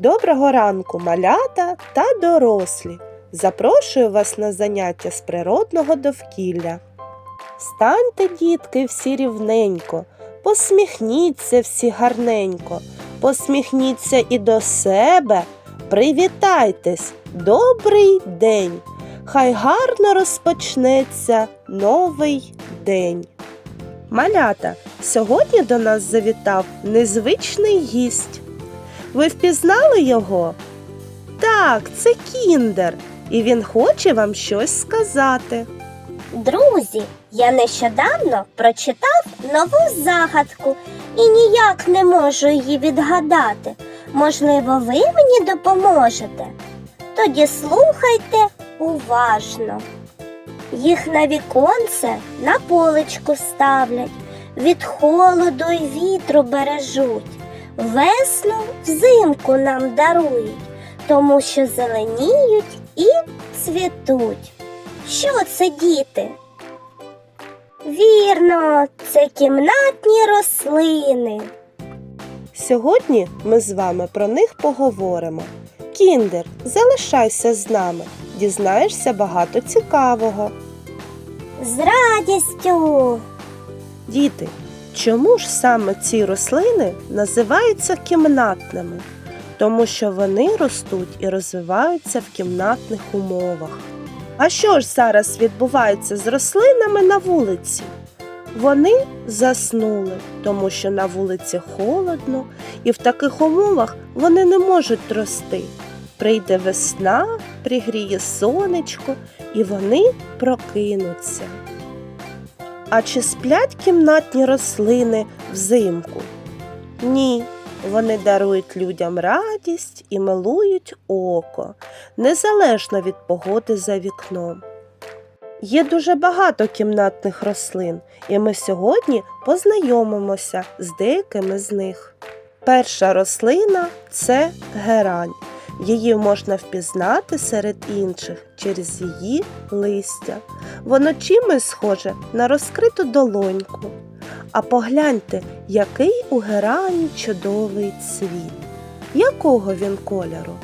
Доброго ранку, малята та дорослі. Запрошую вас на заняття з природного довкілля. Станьте, дітки, всі рівненько, посміхніться всі гарненько, посміхніться і до себе. Привітайтесь, добрий день! Хай гарно розпочнеться новий день. Малята, сьогодні до нас завітав незвичний гість. Ви впізнали його? Так, це кіндер, і він хоче вам щось сказати. Друзі, я нещодавно прочитав нову загадку і ніяк не можу її відгадати. Можливо, ви мені допоможете? Тоді слухайте уважно. Їх на віконце на поличку ставлять, від холоду й вітру бережуть, весну взимку нам дарують, тому що зеленіють і цвітуть. Що це діти? Вірно, це кімнатні рослини. Сьогодні ми з вами про них поговоримо. Кіндер, залишайся з нами, дізнаєшся багато цікавого. З радістю. Діти, чому ж саме ці рослини називаються кімнатними? Тому що вони ростуть і розвиваються в кімнатних умовах. А що ж зараз відбувається з рослинами на вулиці? Вони заснули, тому що на вулиці холодно, і в таких умовах вони не можуть рости. Прийде весна, пригріє сонечко, і вони прокинуться. А чи сплять кімнатні рослини взимку? Ні, вони дарують людям радість і милують око, незалежно від погоди за вікном. Є дуже багато кімнатних рослин, і ми сьогодні познайомимося з деякими з них. Перша рослина це герань. Її можна впізнати серед інших через її листя. Воно чимось схоже на розкриту долоньку. А погляньте, який у герані чудовий цвіт. Якого він кольору?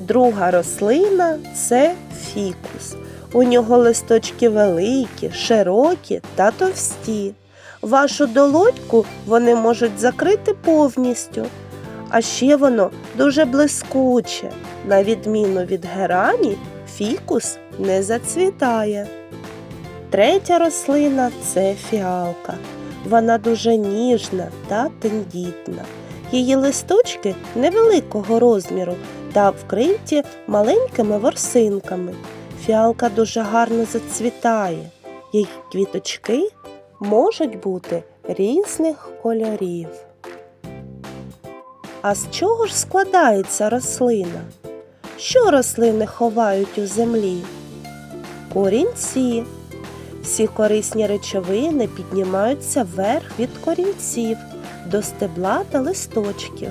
Друга рослина це фікус. У нього листочки великі, широкі та товсті. Вашу долоньку вони можуть закрити повністю. А ще воно дуже блискуче. На відміну від герані, фікус не зацвітає. Третя рослина це фіалка. Вона дуже ніжна та тендітна. Її листочки невеликого розміру та вкриті маленькими ворсинками. Фіалка дуже гарно зацвітає. Її квіточки можуть бути різних кольорів. А з чого ж складається рослина? Що рослини ховають у землі? Корінці. Всі корисні речовини піднімаються вверх від корінців до стебла та листочків.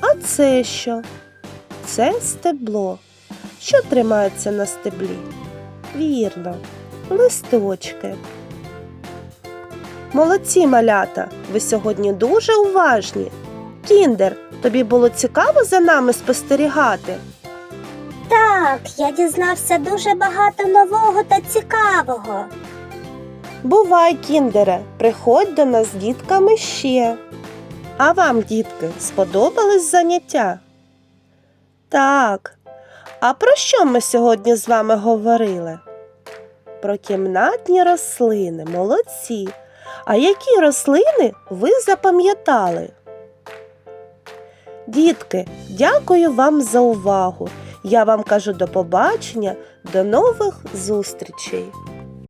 А це що? Це стебло. Що тримається на стеблі? Вірно, листочки. Молодці малята, ви сьогодні дуже уважні. Кіндер, тобі було цікаво за нами спостерігати? Так, я дізнався дуже багато нового та цікавого. Бувай, кіндере, приходь до нас з дітками ще. А вам, дітки, сподобались заняття? Так. А про що ми сьогодні з вами говорили? Про кімнатні рослини, молодці. А які рослини ви запам'ятали? Дітки, дякую вам за увагу. Я вам кажу до побачення, до нових зустрічей.